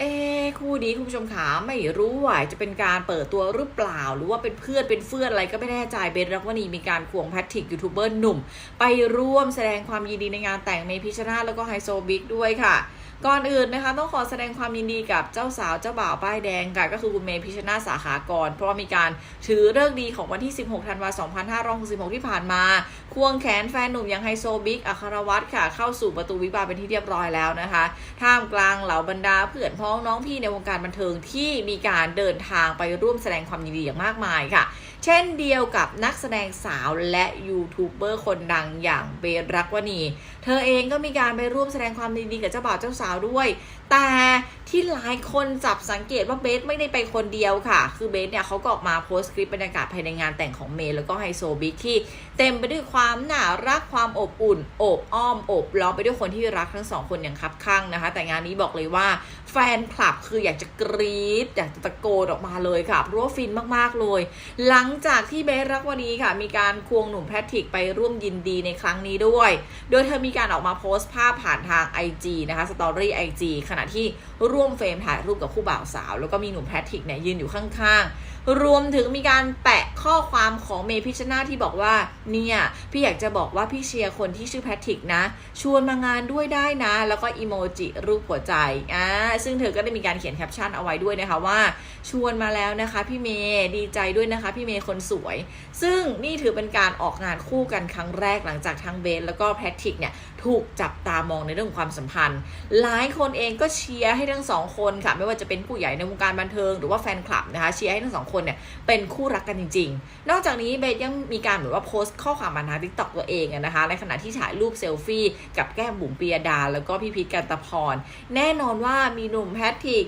เอคู่นี้คุณผู้ชมขาไม่รู้ว่าจะเป็นการเปิดตัวหรือเปล่า หรือว่าเป็นเพื่อนเป็นเฟื่อนอะไรก็ไม่แน่ใจเบนรักวนีมีการควงแพทริกยูทูบเบอร์หนุ่ม ไปร่วมแสดงความยินดีในงานแต่งเมพิชนาธิ์แล้วก็ไฮโซบิ๊กด้วยค่ะ ก่อนอื่นนะคะต้องขอแสดงความยินดีกับเจ้าสาวเจ้าบ่าวป้ายแดงค่ะก็คือคุณเมย์พิชนาสาขากร เพราะมีการถือเลิกดีของวันที่ 16 ธันวาคม 2566 ที่ผ่านมา ควงแขนแฟนหนุ่มย่างไฮโซบิ๊กอัครวัตรค่ะ เข้าสู่ประตูวิวาเป็นที่เรียบร้อยแล้วนะคะ ท่ามกลางเหล่าบรรดาเพื่อนพ้องน้องพี่ในวงการบันเทิงที่มีการเดินทางไปร่วมแสดงความยินดีอย่างมากมายค่ะ เช่นเดียวกับนักแสดงสาวและยูทูบเบอร์คนดังอย่างเบนรักวณี เธอเองก็มีการไปร่วมแสดงความยินดีกับเจ้าบ่าวเจ้าสาวาวด้วย แต่ที่หลายคนจับสังเกตว่าเบสไม่ได้ไปคนเดียวค่ะ คือเบสเนี่ยเขาก็ออกมาโพสต์คลิปบรรยากาศภายในงานแต่งของเมย์แล้วก็ไฮโซบิ๊กที่เต็มไปด้วยความน่ารักความอบอุ่นโอบอ้อมอบล้อมไปด้วยคนที่รักทั้งสองคนอย่างคับข้างนะคะ แต่งานนี้บอกเลยว่าแฟนคลับคืออยากจะกรี๊ดอยากจะตะโกนออกมาเลยค่ะเพราะว่าฟินมากๆเลย หลังจากที่เบสรักวันนี้ค่ะ มีการควงหนุ่มแพทริกไปร่วมยินดีในครั้งนี้ด้วย โดยเธอมีการออกมาโพสต์ภาพผ่านทาง IG นะคะสตอรี่ IG ขณะที่ร่วมเฟรมถ่ายรูปกับคู่บ่าวสาว แล้วก็มีหนุ่มแพทริกเนี่ยยืนอยู่ข้างๆ รวมถึงมีการแปะ ข้อความของเมพิชนาที่บอกว่าเนี่ยพี่อยากจะบอกว่าพี่เชียร์คนที่ชื่อแพทริกนะ ชวนมางานด้วยได้นะ แล้วก็อีโมจิรูปหัวใจอ่าซึ่งเธอก็ได้มีการเขียนแคปชั่นเอาไว้ด้วยนะคะว่า ชวนมาแล้วนะคะพี่เมย์ดีใจด้วยนะคะพี่เมย์คนสวย ซึ่งนี่ถือเป็นการออกงานคู่กันครั้งแรกหลังจากทั้งเบนแล้วก็แพทริกเนี่ยถูกจับตามองในเรื่องความสัมพันธ์ หลายคนเองก็เชียร์ให้ทั้งสองคนค่ะไม่ว่าจะเป็นผู้ใหญ่ในวงการบันเทิงหรือว่าแฟนคลับนะคะเชียร์ให้ทั้งสองคนเนี่ยเป็นคู่รักกันจริงนอกจากนี้เบสยังมีการเหมือนว่าโพสต์ข้อความมาทางทิกตอกตัวเองนะคะ ในขณะที่ถ่ายรูปเซลฟี่กับแก้มบุ๋มปียดา แล้วก็พี่พีทกันตะพร แน่นอนว่ามีหนุ่มแพทริก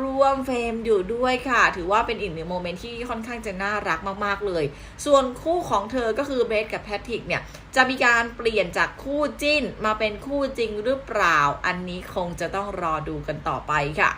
ร่วมเฟรมอยู่ด้วยค่ะ ถือว่าเป็นอีกหนึ่งโมเมนต์ที่ค่อนข้างจะน่ารักมากๆเลย ส่วนคู่ของเธอก็คือเบสกับแพทริกเนี่ยจะมีการเปลี่ยนจากคู่จิ้นมาเป็นคู่จริงหรือเปล่า อันนี้คงจะต้องรอดูกันต่อไปค่ะ